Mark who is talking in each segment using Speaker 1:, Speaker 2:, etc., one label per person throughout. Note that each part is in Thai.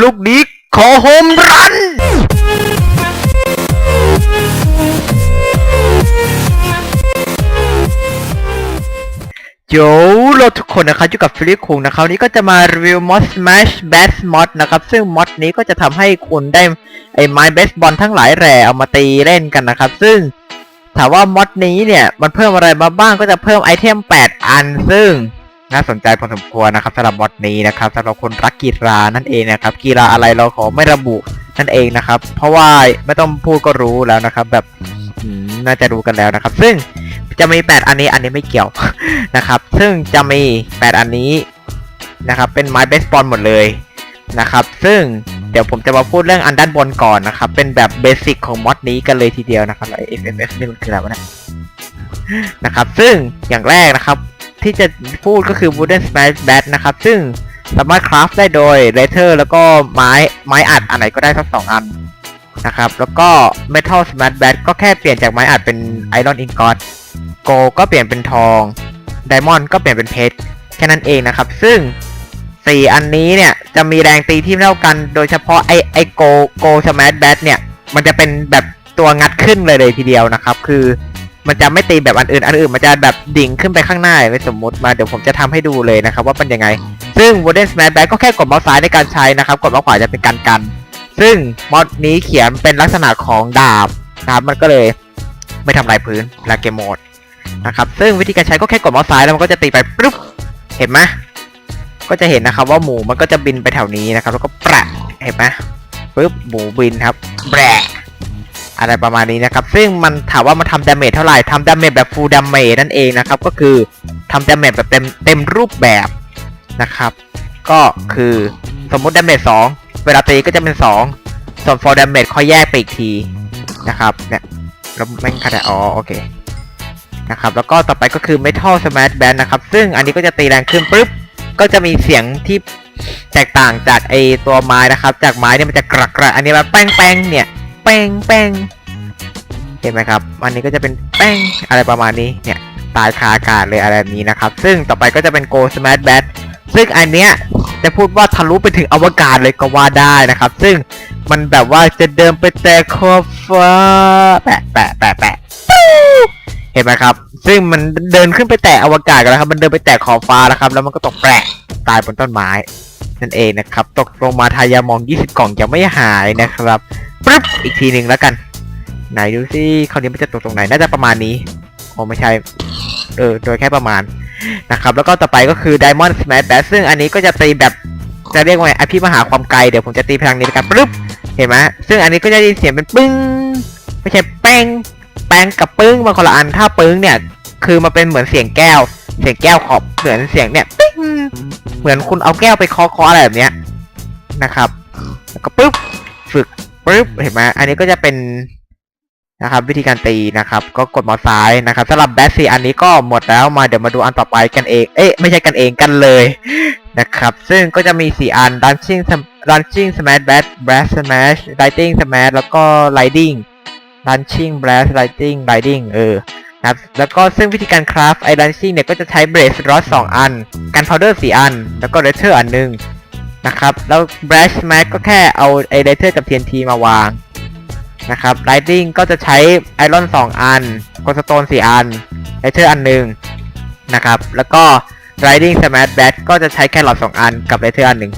Speaker 1: ลูกนี้ขอโฮมรัน โยเราทุกคนนะครับอยู่กับฟิลิปคุงนะครับนี้ก็จะมารีวิวมอส Smash Bass Mod นะครับ ซึ่งมอดนี้ก็จะทำให้คุณได้ไอ้ไม้เบสบอลทั้งหลายแหล่เอามาตีเล่นกันนะครับ ซึ่งถามว่ามอดนี้เนี่ย มันเพิ่มอะไรมาบ้างก็จะเพิ่มไอเทม 8 อันซึ่ง น่าสนใจพอสมควรนะครับสำหรับมอดนี้นะครับสำหรับคนรักกีฬานั่นเองนะครับ กีฬาอะไรเราขอไม่ระบุนั่นเองนะครับ เพราะว่าไม่ต้องพูดก็รู้แล้วนะครับ แบบน่าจะรู้กันแล้วนะครับ ซึ่งจะมี 8 อันนี้อันนี้ไม่เกี่ยวนะครับ ซึ่งจะมี 8 อันนี้นะครับ เป็นไม้เบสบอลหมดเลยนะครับ ซึ่งเดี๋ยวผมจะมาพูดเรื่องอันด้านบนก่อนนะครับ เป็นแบบเบสิกของมอดนี้กันเลยทีเดียวนะครับไอ FMF นี่มันคืออะไรวะเนะนะครับ ซึ่งอย่างแรกนะครับ ที่จะพูดก็คือ Wooden Smash Bat นะครับ ซึ่งสามารถคราฟได้โดยเลเทอร์แล้วก็ไม้ไม้อัดอันไหนก็ได้ทั้งสองอันนะครับ แล้วก็ Metal Smash Bat ก็แค่เปลี่ยนจากไม้อัดเป็น Iron Ingot โกก็เปลี่ยนเป็นทองไดมอนด์ก็เปลี่ยนเป็นเพชรแค่นั้นเองนะครับ ซึ่งสี่อันนี้เนี่ยจะมีแรงตีที่เท่ากันโดยเฉพาะไอไอโกโกสมาร์ทแบทเนี่ย มันจะเป็นแบบตัวงัดขึ้นเลยเลยทีเดียวนะครับ คือ มันจะไม่ตีแบบอันอื่น อันอื่นมันจะแบบดิ่งขึ้นไปข้างหน้าไม่สมมติมาเดี๋ยวผมจะทำให้ดูเลยนะครับว่าเป็นยังไง ซึ่ง Wooden Smash Bat ก็แค่กดเมาส์ซ้ายในการใช้นะครับ กดเมาส์ขวาจะเป็นการกัน ซึ่งมอดนี้เขียนเป็นลักษณะของดาบนะครับมันก็เลยไม่ทำลายพื้นแลาเกมโหมดนะครับ ซึ่งวิธีการใช้ก็แค่กดเมาส์ซ้ายแล้วมันก็จะตีไปปุ๊บ เห็นไหมก็จะเห็นนะครับว่าหมูมันก็จะบินไปแถวนี้นะครับ แล้วก็แปะเห็นไหมปุ๊บหมูบินครับแปะ อะไรประมาณนี้นะครับ ซึ่งมันถามว่ามันทำดาเมจเท่าไหร่ทำดาเมจแบบฟูลดาเมจนั่นเองนะครับ ก็คือทำดาเมจแบบเต็มเต็มรูปแบบนะครับ ก็คือสมมุติดาเมจสองเวลาตีก็จะเป็นสองส่วนฟอร์ดาเมจค่อยแยกไปอีกทีนะครับเนี่ยแล้วแม่งขนาดอ๋อโอเคนะครับแล้วก็ต่อไปก็คือ Metal Smash Band นะครับ ซึ่งอันนี้ก็จะตีแรงขึ้นปุ๊บก็จะมีเสียงที่แตกต่างจากไอตัวไม้นะครับ จากไม้เนี่ยมันจะกระกระอันนี้มันแป้งแป้งเนี่ย แป้งแป้งเห็นไหมครับ อันนี้ก็จะเป็นแป้งอะไรประมาณนี้เนี่ยตายคาอากาศเลยอะไรแบบนี้นะครับ ซึ่งต่อไปก็จะเป็น Go Smash Band ซึ่งอันเนี้ยจะพูดว่าทะลุไปถึงอวกาศเลยก็ว่าได้นะครับ ซึ่งมันแบบว่าจะเดินไปแต่ขอบฟ้าแปะแปะแปะแปะเห็นไหมครับ ซึ่งมันเดินขึ้นไปแตะอวกาศกันแล้วครับ มันเดินไปแตะขอบฟ้าแล้วครับ แล้วมันก็ตกแปะตายบนต้นไม้นั่นเองนะครับ ตกลงมาทายามอง 20 กล่องยังไม่หายนะครับ ปึ๊บอีกทีหนึ่งแล้วกัน ไหนดูสิคราวนี้มันจะตกตรงไหนน่าจะประมาณนี้โอ้ไม่ใช่เออโดยแค่ประมาณนะครับแล้วก็ต่อไปก็คือ Diamond Smash Bash ซึ่งอันนี้ก็จะตีแบบจะเรียกว่าไงอภิมหาความไกลเดี๋ยวผมจะตีพลังนี้นะครับปึ๊บเห็นไหมซึ่งอันนี้ก็จะได้ยินเสียงเป็นปึ้งไม่ใช่แป้งแป้งกับปึ้งมันคนละอันถ้าปึ้งเนี่ย คือมันเป็นเหมือนเสียงแก้ว เสียงแก้วขอบเหมือนเสียงเนี่ยปิ้งเหมือนคุณเอาแก้วไปเคาะเคาะอะไรแบบเนี้ยนะครับ แล้วก็ปึ๊บฝึก ปึ๊บเห็นไหมอันนี้ก็จะเป็นนะครับวิธีการตีนะครับ ก็กดเมาส์ซ้ายนะครับสำหรับแบทซีอันนี้ก็หมดแล้วมาเดี๋ยวมาดูอันต่อไปกันเอง เอ๊ะไม่ใช่กันเองกันเลยนะครับ ซึ่งก็จะมี 4 อัน Dancing Dancing Smash Bat Blast Smash Lighting Smash แล้วก็ Lighting Launching Blast Lighting Lighting เออนะครับแล้วก็ซึ่งวิธีการคราฟไอ้ Launching เนี่ยก็จะใช้ Blaze Rod 2อัน กัน Powder 4อัน แล้วก็ Letter อันหนึ่ง นะครับ แล้ว Blast Smash ก็แค่เอาไอ้ Letter กับ TNT มาวางนะครับ Lighting ก็จะใช้ Iron 2อัน Glowstone 4อัน Letter อันหนึ่งนะครับ แล้วก็ Riding Smash Bat ก็จะใช้แค่หลอด2 อันกับ Letter อันหนึ่ง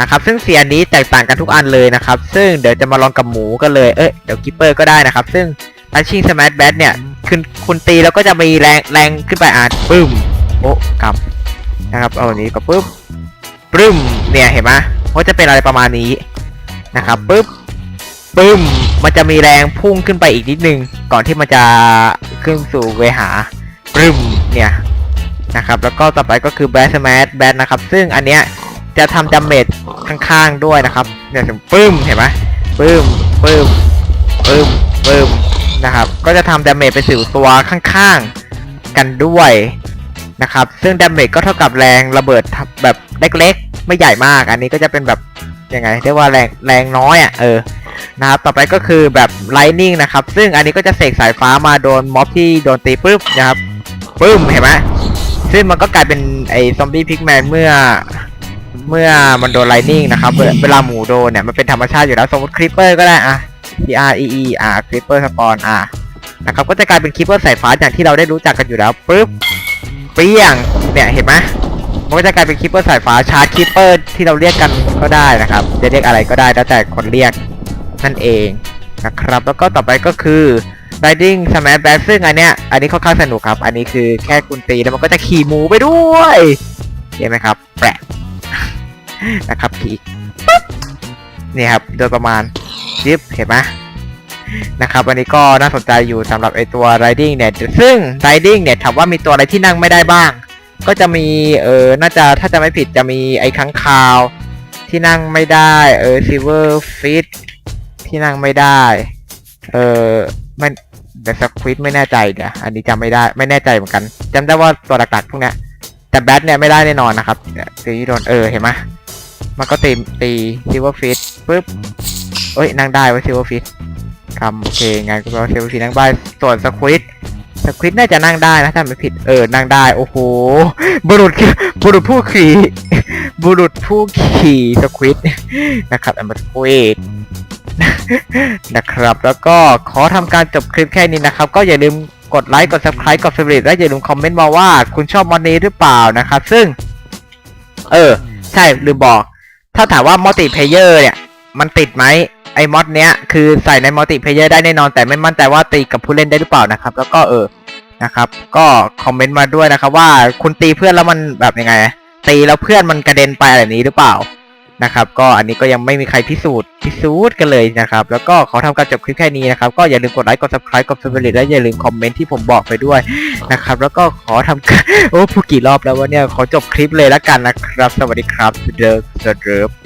Speaker 1: นะครับซึ่งเสียงนี้แตกต่างกันทุกอันเลยนะครับ ซึ่งเดี๋ยวจะมาลองกับหมูกันเลย เอ้ย เดี๋ยวกิปเปอร์ก็ได้นะครับ ซึ่งลันชิงสมาร์ทแบทเนี่ยคุณคุณตีแล้วก็จะมีแรงแรงขึ้นไปอ่านปึ้ม โอ้กำนะครับ เอาอันนี้ก็ปึ๊บ ปึ้มเนี่ยเห็นไหมว่าจะเป็นอะไรประมาณนี้นะครับปึ๊บปึ้มมันจะมีแรงพุ่งขึ้นไปอีกนิดนึง ก่อนที่มันจะขึ้นสู่เวหาปึ้มเนี่ยนะครับแล้วก็ต่อไปก็คือแบทสมาร์ทแบทนะครับ ซึ่งอันเนี้ยจะทำดาเมจข้างๆด้วยนะครับเนี่ยถึงปึ้มเห็นไหมปึ้มปึ้มปึ้มปึ้มนะครับ ก็จะทำดาเมจไปสู่ตัวข้างๆกันด้วยนะครับ ซึ่งดาเมจก็เท่ากับแรงระเบิดแบบเล็กๆ ไม่ใหญ่มากอันนี้ก็จะเป็นแบบยังไงเรียกว่าแรงแรงน้อยอะเออนะครับต่อไปก็คือแบบไลนิ่งนะครับ ซึ่งอันนี้ก็จะเสกสายฟ้ามาโดนม็อบที่โดนตีปุ๊บนะครับปึ้มเห็นไหมซึ่งมันก็กลายเป็นไอ้ซอมบี้พิกแมนเมื่อเมื่อมันโดนไลนิ่งนะครับเวลาหมูโดนเนี่ยมันเป็นธรรมชาติอยู่แล้วสมมติคริปเปอร์ก็ได้อะ T R E E อะคริปเปอร์สปอนอะนะครับก็จะกลายเป็นคริปเปอร์สายฟ้าอย่างที่เราได้รู้จักกันอยู่แล้วปุ๊บเปี้ยงเนี่ยเห็นไหม มันก็จะกลายเป็นคิปเปอร์สายฟ้าชาร์จคิปเปอร์ที่เราเรียกกันก็ได้นะครับ จะเรียกอะไรก็ได้แล้วแต่คนเรียกนั่นเองนะครับ แล้วก็ต่อไปก็คือ Riding Smash Bash ซึ่งอันเนี้ยอันนี้ค่อนข้างสนุกครับ อันนี้คือแค่คุณตีแล้วมันก็จะขี่หมูไปด้วยเห็นไหมครับแปลกนะครับขี่นี่ครับโดยประมาณยิบเห็นไหมนะครับอันนี้ก็น่าสนใจอยู่สำหรับไอตัว Riding เนี่ยซึ่ง Riding เนี่ยถามว่ามีตัวอะไรที่นั่งไม่ได้บ้าง ก็จะมีเออน่าจะถ้าจะไม่ผิดจะมีไอ้ค้างคาวที่นั่งไม่ได้เออ Silver Fish ที่นั่งไม่ได้เออมันแต่สควิดไม่แน่ใจเนี่ยอันนี้จำไม่ได้ไม่แน่ใจเหมือนกันจำได้ว่าตัวหลักๆพวกเนี้ยแต่แบทเนี่ยไม่ได้แน่นอนนะครับตีโดนเออเห็นไหมมันก็ตีตีซิเวอร์ฟิตปุ๊บเอ้ยนั่งได้ไว้ซิเวอร์ฟิตคำโอเคงั้นก็แปลว่าซิลเวอร์ฟิตนั่งได้ส่วนสควิด ควิดน่าจะนั่งได้นะถ้าไม่ผิด เออ นั่งได้ โอ้โห บุรุษบุรุษผู้ขี่บุรุษผู้ขี่สควิดนะครับอันบัตเวทนะครับ แล้วก็ขอทำการจบคลิปแค่นี้นะครับ ก็อย่าลืมกดไลค์ กด subscribe กด favorite และอย่าลืมคอมเมนต์มาว่าคุณชอบมอดนี้หรือเปล่านะครับ ซึ่ง เออ ใช่ลืมบอก ถ้าถามว่ามัลติเพเยอร์เนี่ย มันติดไหมไอ้มอดเนี้ยคือใส่ในมัลติเพเยอร์ได้แน่นอนแต่ไม่มั่นใจว่าตีกับผู้เล่นได้หรือเปล่านะครับ แล้วก็เออ นะครับ ก็คอมเมนต์มาด้วยนะครับว่าคุณตีเพื่อนแล้วมันแบบยังไง ตีแล้วเพื่อนมันกระเด็นไปอะไรนี้หรือเปล่านะครับ ก็อันนี้ก็ยังไม่มีใครพิสูจน์พิสูจน์กันเลยนะครับ แล้วก็ขอทำการจบคลิปแค่นี้นะครับ ก็อย่าลืมกดไลค์กด subscribe กด favorite และอย่าลืมคอมเมนต์ที่ผมบอกไปด้วยนะครับ แล้วก็ขอทำกาโอ้พูดกี่รอบแล้ววะเนี่ยขอจบคลิปเลยแล้วกันนะครับ สวัสดีครับเดิร์ฟเดิร์ฟ